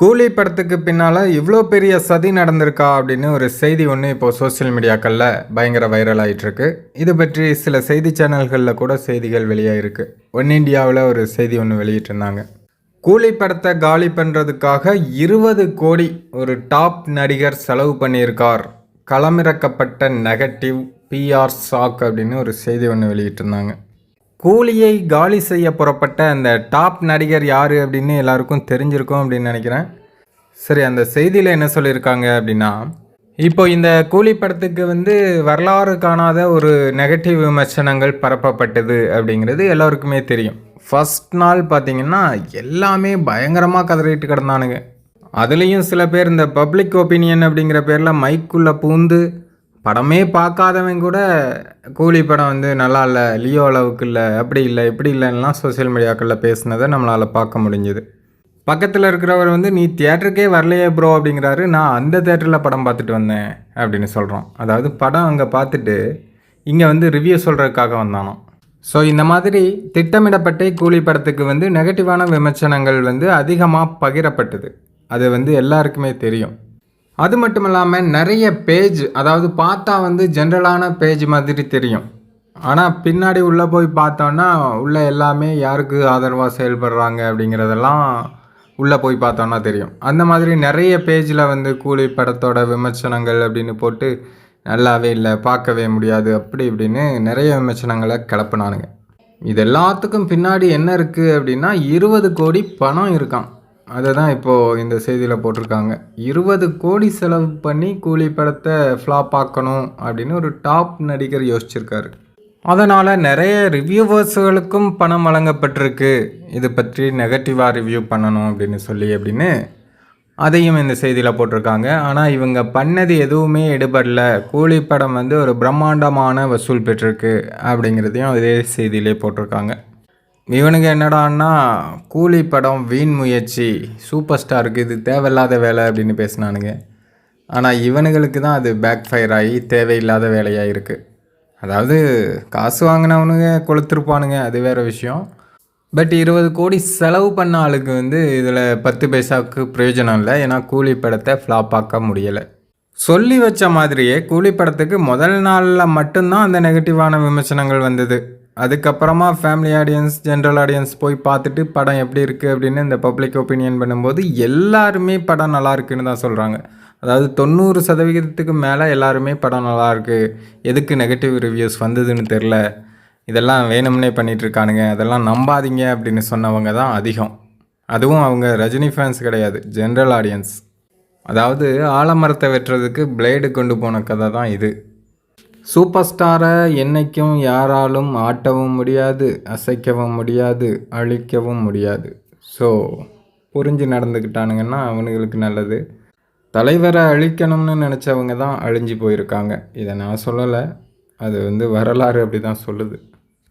கூலி படத்துக்கு பின்னால் இவ்வளோ பெரிய சதி நடந்திருக்கா அப்படின்னு ஒரு செய்தி ஒன்று இப்போது சோஷியல் மீடியாக்களில் பயங்கர வைரல் ஆயிட்டிருக்கு. இது பற்றி சில செய்தி சேனல்களில் கூட செய்திகள் வெளியாகிருக்கு ஒன் இந்தியாவில் ஒரு செய்தி ஒன்று வெளியிட்டிருந்தாங்க. கூலி படத்தை காலி பண்ணுறதுக்காக இருபது கோடி ஒரு டாப் நடிகர் செலவு பண்ணியிருக்கார். களமிறக்கப்பட்ட நெகட்டிவ் பிஆர் சாக் அப்படின்னு ஒரு செய்தி ஒன்று வெளியிட்டிருந்தாங்க. கூலியை காலி செய்ய புறப்பட்ட அந்த டாப் நடிகர் யார் அப்படின்னு எல்லாருக்கும் தெரிஞ்சிருக்கும் அப்படின்னு நினைக்கிறேன். சரி அந்த செய்தியில் என்ன சொல்லியிருக்காங்க அப்படின்னா இப்போ இந்த கூலி படத்துக்கு வந்து வரலாறு காணாத ஒரு நெகட்டிவ் விமர்சனங்கள் பரப்பப்பட்டது அப்படிங்கிறது எல்லாருக்குமே தெரியும். ஃபர்ஸ்ட் நாள் பார்த்தீங்கன்னா எல்லாமே பயங்கரமாக கதறிட்டு கிடந்தானுங்க. அதுலேயும் சில பேர் இந்த பப்ளிக் ஒப்பீனியன் அப்படிங்கிற பேரில் மைக்குள்ளே பூந்து படமே பார்க்காதவன் கூட கூலி படம் வந்து நல்லா இல்லை லியோ அளவுக்கு இல்லை அப்படி இல்லை இப்படி இல்லைன்னா சோஷியல் மீடியாக்களில் பேசுனதை நம்மளால் பார்க்க முடிஞ்சுது. பக்கத்தில் இருக்கிறவர் வந்து நீ தியேட்டருக்கே வரலையே ப்ரோ அப்படிங்கிறாரு. நான் அந்த தேட்டரில் படம் பார்த்துட்டு வந்தேன் அப்படின்னு சொல்கிறோம் அதாவது படம் அங்கே பார்த்துட்டு இங்கே வந்து ரிவ்யூ சொல்கிறதுக்காக வந்தானோ ஸோ இந்த மாதிரி திட்டமிடப்பட்ட கூலி படத்துக்கு வந்து நெகட்டிவான விமர்சனங்கள் வந்து அதிகமாக பகிரப்பட்டது. அது வந்து எல்லாருக்குமே தெரியும். அது மட்டும் இல்லாமல் நிறைய பேஜ் அதாவது பார்த்தா வந்து ஜென்ரலான பேஜ் மாதிரி தெரியும். ஆனால் பின்னாடி உள்ளே போய் பார்த்தோன்னா உள்ளே எல்லாமே யாருக்கு ஆதரவாக செயல்படுறாங்க அப்படிங்கிறதெல்லாம் உள்ளே போய் பார்த்தோன்னா தெரியும். அந்த மாதிரி நிறைய பேஜில் வந்து கூலி படத்தோட விமர்சனங்கள் அப்படின்னு போட்டு நல்லாவே இல்லை பார்க்கவே முடியாது அப்படி இப்படின்னு நிறைய விமர்சனங்களை கிளப்புனானுங்க. இது எல்லாத்துக்கும் பின்னாடி என்ன இருக்குது அப்படின்னா இருபது கோடி பணம் இருக்கான் அதை தான் இப்போது இந்த செய்தியில் போட்டிருக்காங்க. இருபது கோடி செலவு பண்ணி கூலி படத்தை ஃப்ளாப் ஆக்கணும் அப்படின்னு ஒரு டாப் நடிகர் யோசிச்சிருக்காரு. அதனால் நிறைய ரிவ்யூவர்ஸுகளுக்கும் பணம் வழங்கப்பட்டிருக்கு. இது பற்றி நெகட்டிவாக ரிவ்யூ பண்ணணும் அப்படின்னு சொல்லி அப்படின்னு அதையும் இந்த செய்தியில் போட்டிருக்காங்க. ஆனால் இவங்க பண்ணது எதுவுமே எடுபடல. கூலி படம் வந்து ஒரு பிரம்மாண்டமான வசூல் பெற்றிருக்கு அப்படிங்கிறதையும் அதே செய்தியிலே போட்டிருக்காங்க. இவனுங்க என்னடான்னா கூலி படம் வீண் முயற்சி சூப்பர் ஸ்டாருக்கு இது தேவையில்லாத வேலை அப்படின்னு பேசினானுங்க. ஆனால் இவனுங்களுக்கு தான் அது பேக் ஃபயர் ஆகி தேவையில்லாத வேலையாக இருக்குது அதாவது காசு வாங்கினவனுங்க கொளுத்துருப்பானுங்க அது வேறு விஷயம். பட் இருபது கோடி செலவு பண்ண ஆளுக்கு வந்து இதில் பத்து பைசாவுக்கு பிரயோஜனம் இல்லை. ஏன்னா கூலி படத்தை ஃப்ளாப் ஆக்க முடியலை. சொல்லி வச்ச மாதிரியே கூலி படத்துக்கு முதல் நாளில் மட்டும்தான் அந்த நெகட்டிவான விமர்சனங்கள் வந்தது. அதுக்கப்புறமா ஃபேமிலி ஆடியன்ஸ் ஜென்ரல் ஆடியன்ஸ் போய் பார்த்துட்டு படம் எப்படி இருக்குது அப்படின்னு இந்த பப்ளிக் ஒப்பீனியன் பண்ணும்போது எல்லாருமே படம் நல்லா இருக்குன்னு தான் சொல்கிறாங்க அதாவது தொண்ணூறு சதவிகிதத்துக்கு மேலே எல்லாருமே படம் நல்லாயிருக்கு எதுக்கு நெகட்டிவ் ரிவ்யூஸ் வந்ததுன்னு தெரில இதெல்லாம் வேணும்னே பண்ணிகிட்ருக்கானுங்க அதெல்லாம் நம்பாதீங்க அப்படின்னு சொன்னவங்க தான் அதிகம். அதுவும் அவங்க ரஜினி ஃபேன்ஸ் கிடையாது ஜென்ரல் ஆடியன்ஸ் அதாவது ஆலமரத்தை வெட்டுறதுக்கு பிளேடு கொண்டு போன கதை தான் இது. சூப்பர் ஸ்டாரை என்றைக்கும் யாராலும் ஆட்டவும் முடியாது அசைக்கவும் முடியாது அழிக்கவும் முடியாது. ஸோ புரிஞ்சு நடந்துக்கிட்டானுங்கன்னா அவனுங்களுக்கு நல்லது. தலைவரை அழிக்கணும்னு நினச்சவங்க தான் அழிஞ்சு போயிருக்காங்க. இதை நான் சொல்லலை. அது வந்து வரலாறு அப்படி தான் சொல்லுது.